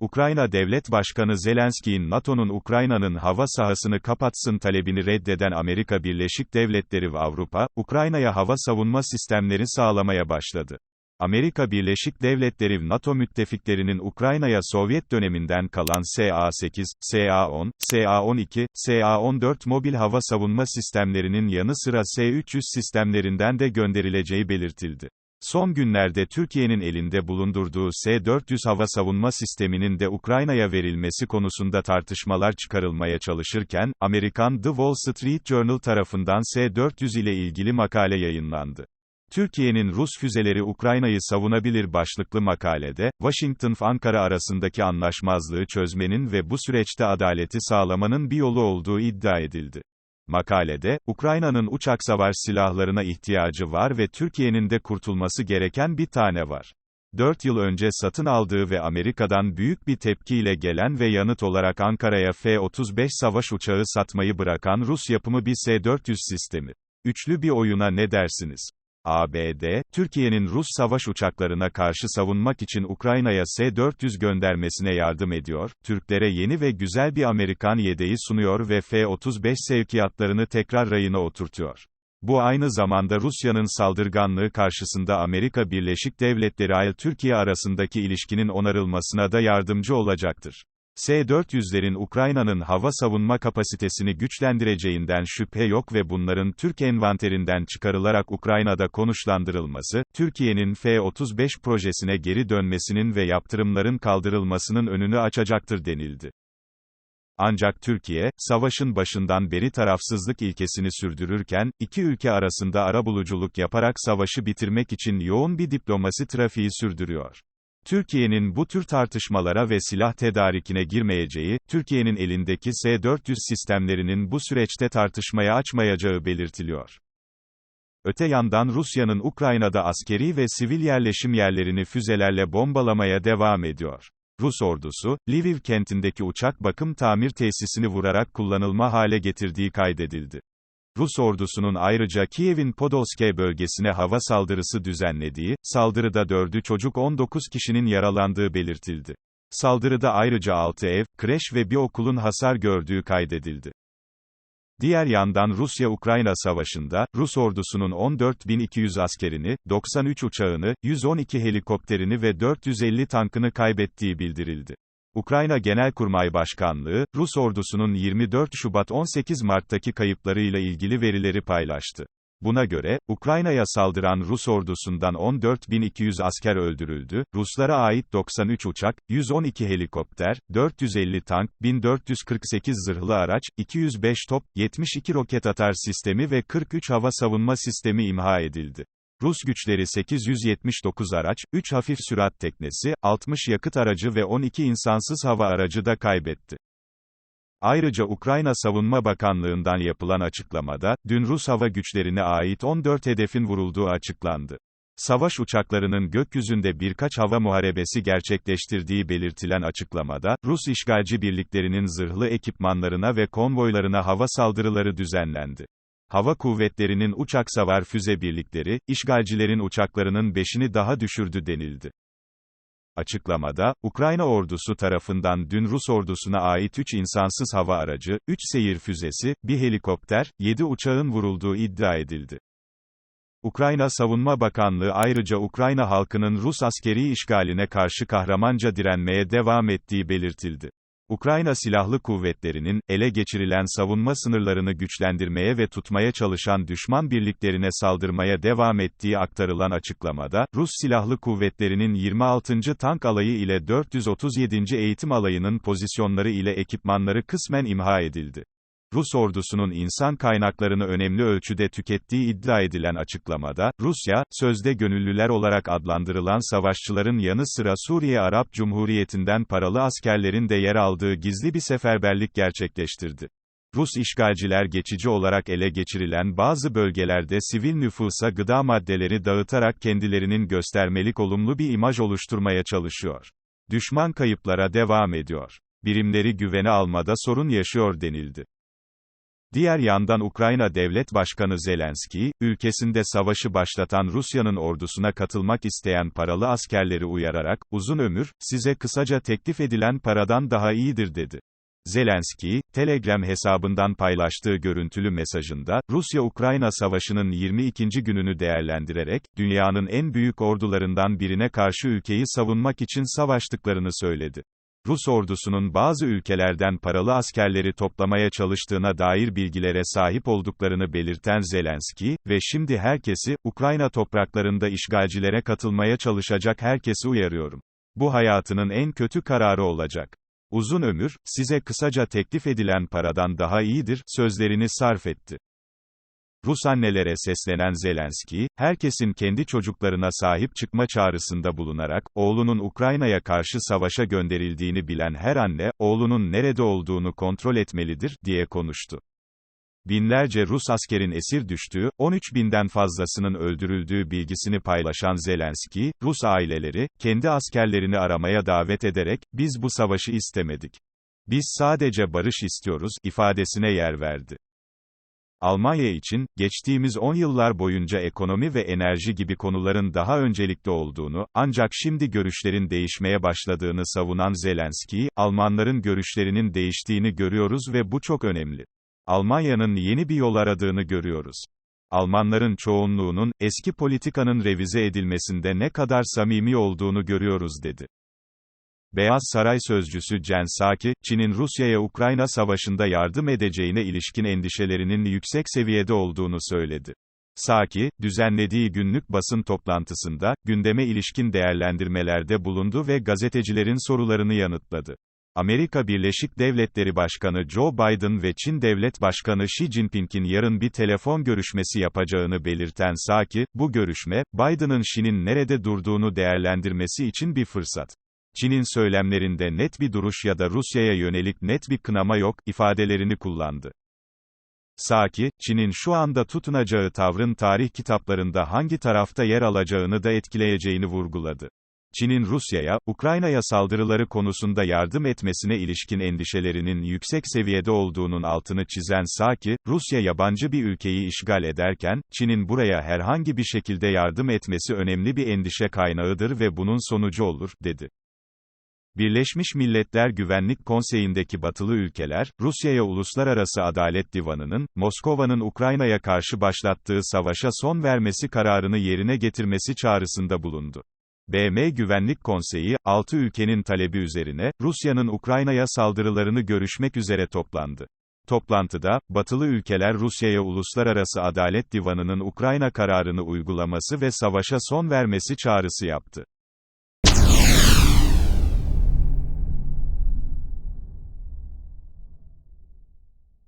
Ukrayna Devlet Başkanı Zelenski'nin NATO'nun Ukrayna'nın hava sahasını kapatsın talebini reddeden Amerika Birleşik Devletleri ve Avrupa, Ukrayna'ya hava savunma sistemleri sağlamaya başladı. Amerika Birleşik Devletleri NATO müttefiklerinin Ukrayna'ya Sovyet döneminden kalan SA-8, SA-10, SA-12, SA-14 mobil hava savunma sistemlerinin yanı sıra S-300 sistemlerinden de gönderileceği belirtildi. Son günlerde Türkiye'nin elinde bulundurduğu S-400 hava savunma sisteminin de Ukrayna'ya verilmesi konusunda tartışmalar çıkarılmaya çalışırken, Amerikan The Wall Street Journal tarafından S-400 ile ilgili makale yayınlandı. Türkiye'nin Rus füzeleri Ukrayna'yı savunabilir başlıklı makalede, Washington-Ankara arasındaki anlaşmazlığı çözmenin ve bu süreçte adaleti sağlamanın bir yolu olduğu iddia edildi. Makalede, Ukrayna'nın uçak savar silahlarına ihtiyacı var ve Türkiye'nin de kurtulması gereken bir tane var. 4 yıl önce satın aldığı ve Amerika'dan büyük bir tepkiyle gelen ve yanıt olarak Ankara'ya F-35 savaş uçağı satmayı bırakan Rus yapımı bir S-400 sistemi. Üçlü bir oyuna ne dersiniz? ABD, Türkiye'nin Rus savaş uçaklarına karşı savunmak için Ukrayna'ya S-400 göndermesine yardım ediyor, Türklere yeni ve güzel bir Amerikan yedeği sunuyor ve F-35 sevkiyatlarını tekrar rayına oturtuyor. Bu aynı zamanda Rusya'nın saldırganlığı karşısında Amerika Birleşik Devletleri ile Türkiye arasındaki ilişkinin onarılmasına da yardımcı olacaktır. S-400'lerin Ukrayna'nın hava savunma kapasitesini güçlendireceğinden şüphe yok ve bunların Türk envanterinden çıkarılarak Ukrayna'da konuşlandırılması, Türkiye'nin F-35 projesine geri dönmesinin ve yaptırımların kaldırılmasının önünü açacaktır denildi. Ancak Türkiye, savaşın başından beri tarafsızlık ilkesini sürdürürken, iki ülke arasında arabuluculuk yaparak savaşı bitirmek için yoğun bir diplomasi trafiği sürdürüyor. Türkiye'nin bu tür tartışmalara ve silah tedarikine girmeyeceği, Türkiye'nin elindeki S-400 sistemlerinin bu süreçte tartışmaya açmayacağı belirtiliyor. Öte yandan Rusya'nın Ukrayna'da askeri ve sivil yerleşim yerlerini füzelerle bombalamaya devam ediyor. Rus ordusu, Lviv kentindeki uçak bakım tamir tesisini vurarak kullanılma hale getirdiği kaydedildi. Rus ordusunun ayrıca Kiev'in Podolske bölgesine hava saldırısı düzenlediği, saldırıda 4'ü çocuk 19 kişinin yaralandığı belirtildi. Saldırıda ayrıca 6 ev, kreş ve bir okulun hasar gördüğü kaydedildi. Diğer yandan Rusya-Ukrayna savaşında, Rus ordusunun 14.200 askerini, 93 uçağını, 112 helikopterini ve 450 tankını kaybettiği bildirildi. Ukrayna Genelkurmay Başkanlığı, Rus ordusunun 24 Şubat 18 Mart'taki kayıplarıyla ilgili verileri paylaştı. Buna göre, Ukrayna'ya saldıran Rus ordusundan 14.200 asker öldürüldü, Ruslara ait 93 uçak, 112 helikopter, 450 tank, 1448 zırhlı araç, 205 top, 72 roket atar sistemi ve 43 hava savunma sistemi imha edildi. Rus güçleri 879 araç, 3 hafif sürat teknesi, 60 yakıt aracı ve 12 insansız hava aracı da kaybetti. Ayrıca Ukrayna Savunma Bakanlığı'ndan yapılan açıklamada, dün Rus hava güçlerine ait 14 hedefin vurulduğu açıklandı. Savaş uçaklarının gökyüzünde birkaç hava muharebesi gerçekleştirdiği belirtilen açıklamada, Rus işgalci birliklerinin zırhlı ekipmanlarına ve konvoylarına hava saldırıları düzenlendi. Hava kuvvetlerinin uçak savar füze birlikleri, işgalcilerin uçaklarının beşini daha düşürdü denildi. Açıklamada, Ukrayna ordusu tarafından dün Rus ordusuna ait 3 insansız hava aracı, 3 seyir füzesi, 1 helikopter, 7 uçağın vurulduğu iddia edildi. Ukrayna Savunma Bakanlığı ayrıca Ukrayna halkının Rus askeri işgaline karşı kahramanca direnmeye devam ettiği belirtildi. Ukrayna Silahlı Kuvvetleri'nin, ele geçirilen savunma sınırlarını güçlendirmeye ve tutmaya çalışan düşman birliklerine saldırmaya devam ettiği aktarılan açıklamada, Rus Silahlı Kuvvetleri'nin 26. Tank Alayı ile 437. Eğitim Alayı'nın pozisyonları ile ekipmanları kısmen imha edildi. Rus ordusunun insan kaynaklarını önemli ölçüde tükettiği iddia edilen açıklamada, Rusya, sözde gönüllüler olarak adlandırılan savaşçıların yanı sıra Suriye Arap Cumhuriyeti'nden paralı askerlerin de yer aldığı gizli bir seferberlik gerçekleştirdi. Rus işgalciler geçici olarak ele geçirilen bazı bölgelerde sivil nüfusa gıda maddeleri dağıtarak kendilerinin göstermelik olumlu bir imaj oluşturmaya çalışıyor. Düşman kayıplara devam ediyor. Birimleri güvene almada sorun yaşıyor denildi. Diğer yandan Ukrayna Devlet Başkanı Zelenski, ülkesinde savaşı başlatan Rusya'nın ordusuna katılmak isteyen paralı askerleri uyararak, uzun ömür, size kısaca teklif edilen paradan daha iyidir dedi. Zelenski, Telegram hesabından paylaştığı görüntülü mesajında, Rusya-Ukrayna savaşının 22. gününü değerlendirerek, dünyanın en büyük ordularından birine karşı ülkeyi savunmak için savaştıklarını söyledi. Rus ordusunun bazı ülkelerden paralı askerleri toplamaya çalıştığına dair bilgilere sahip olduklarını belirten Zelenski, ve şimdi herkesi, Ukrayna topraklarında işgalcilere katılmaya çalışacak herkesi uyarıyorum. Bu hayatının en kötü kararı olacak. Uzun ömür, size kısaca teklif edilen paradan daha iyidir, sözlerini sarf etti. Rus annelere seslenen Zelenski, herkesin kendi çocuklarına sahip çıkma çağrısında bulunarak, oğlunun Ukrayna'ya karşı savaşa gönderildiğini bilen her anne, oğlunun nerede olduğunu kontrol etmelidir, diye konuştu. Binlerce Rus askerin esir düştüğü, 13 binden fazlasının öldürüldüğü bilgisini paylaşan Zelenski, Rus aileleri, kendi askerlerini aramaya davet ederek, biz bu savaşı istemedik. Biz sadece barış istiyoruz, ifadesine yer verdi. Almanya için, geçtiğimiz 10 yıllar boyunca ekonomi ve enerji gibi konuların daha öncelikli olduğunu, ancak şimdi görüşlerin değişmeye başladığını savunan Zelenski, Almanların görüşlerinin değiştiğini görüyoruz ve bu çok önemli. Almanya'nın yeni bir yol aradığını görüyoruz. Almanların çoğunluğunun, eski politikanın revize edilmesinde ne kadar samimi olduğunu görüyoruz dedi. Beyaz Saray sözcüsü Jen Psaki, Çin'in Rusya'ya-Ukrayna savaşında yardım edeceğine ilişkin endişelerinin yüksek seviyede olduğunu söyledi. Psaki, düzenlediği günlük basın toplantısında, gündeme ilişkin değerlendirmelerde bulundu ve gazetecilerin sorularını yanıtladı. Amerika Birleşik Devletleri Başkanı Joe Biden ve Çin Devlet Başkanı Xi Jinping'in yarın bir telefon görüşmesi yapacağını belirten Psaki, bu görüşme, Biden'ın Xi'nin nerede durduğunu değerlendirmesi için bir fırsat. Çin'in söylemlerinde net bir duruş ya da Rusya'ya yönelik net bir kınama yok, ifadelerini kullandı. Saki, Çin'in şu anda tutunacağı tavrın tarih kitaplarında hangi tarafta yer alacağını da etkileyeceğini vurguladı. Çin'in Rusya'ya, Ukrayna'ya saldırıları konusunda yardım etmesine ilişkin endişelerinin yüksek seviyede olduğunun altını çizen Saki, Rusya yabancı bir ülkeyi işgal ederken, Çin'in buraya herhangi bir şekilde yardım etmesi önemli bir endişe kaynağıdır ve bunun sonucu olur, dedi. Birleşmiş Milletler Güvenlik Konseyi'ndeki batılı ülkeler, Rusya'ya Uluslararası Adalet Divanı'nın, Moskova'nın Ukrayna'ya karşı başlattığı savaşa son vermesi kararını yerine getirmesi çağrısında bulundu. BM Güvenlik Konseyi, 6 ülkenin talebi üzerine, Rusya'nın Ukrayna'ya saldırılarını görüşmek üzere toplandı. Toplantıda, batılı ülkeler Rusya'ya Uluslararası Adalet Divanı'nın Ukrayna kararını uygulaması ve savaşa son vermesi çağrısı yaptı.